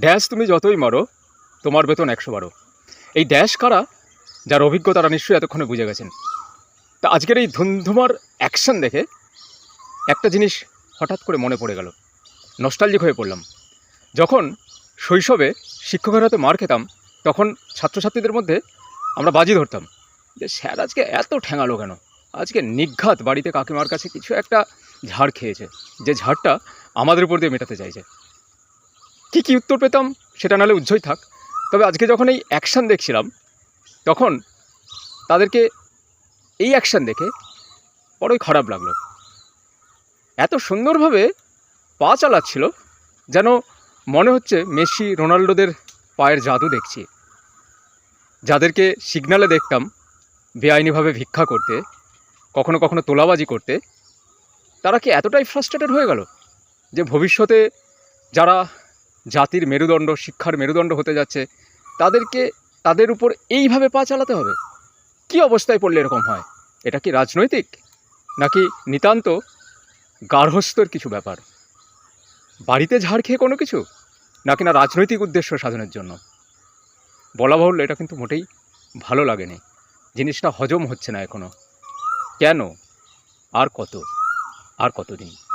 Dash তুমি যতই মারো, তোমার বেতন একশো বারো। এই ড্যাশ কারা? যার অভিজ্ঞতা তারা নিশ্চয়ই এতক্ষণে বুঝে গেছেন। তা আজকের এই ধুমধুমার অ্যাকশন দেখে একটা জিনিস হঠাৎ করে মনে পড়ে গেল। নস্টালজিক হয়ে পড়লাম। যখন শৈশবে শিক্ষকের হাতে মার খেতাম, তখন ছাত্রছাত্রীদের মধ্যে আমরা বাজি ধরতাম। যে স্যার, আজকে এত ঠ্যাঙালো কেন? আজকে নিঘাত বাড়িতে কাকিমার কাছে কিছু একটা ঝাড় খেয়েছে। যে ঝাড়টা আমাদের উপর দিয়ে মেটাতে চাইছে। কী কী উত্তর পেতাম সেটা নাহলে উজ্জ্বল থাক। তবে আজকে যখন এই অ্যাকশান দেখছিলাম, তখন তাদেরকে এই অ্যাকশান দেখে বড়ই খারাপ লাগল। এত সুন্দরভাবে পা চালাচ্ছিল যেন মনে হচ্ছে মেসি রোনাল্ডোদের পায়ের জাদু দেখছি। যাদেরকে সিগনালে দেখতাম বেআইনিভাবে ভিক্ষা করতে, কখনো কখনো তোলাবাজি করতে, তারা কি এতটাই ফ্রাস্ট্রেটেড হয়ে গেল যে ভবিষ্যতে যারা জাতির মেরুদণ্ড, শিক্ষার মেরুদণ্ড হতে যাচ্ছে, তাদেরকে, তাদের উপর এইভাবে পা চালাতে হবে? কি অবস্থায় পড়লে এরকম হয়? এটা কি রাজনৈতিক? নাকি নিতান্ত গার্হস্থ্যর কিছু ব্যাপার? বাড়িতে ঝাড় খেয়ে কোনো কিছু? নাকি না রাজনৈতিক উদ্দেশ্য সাধনের জন্য? বলা বাহুল্য, এটা কিন্তু মোটেই ভালো লাগেনি। জিনিসটা হজম হচ্ছে না এখনও কেন? আর কত? আর কতদিন?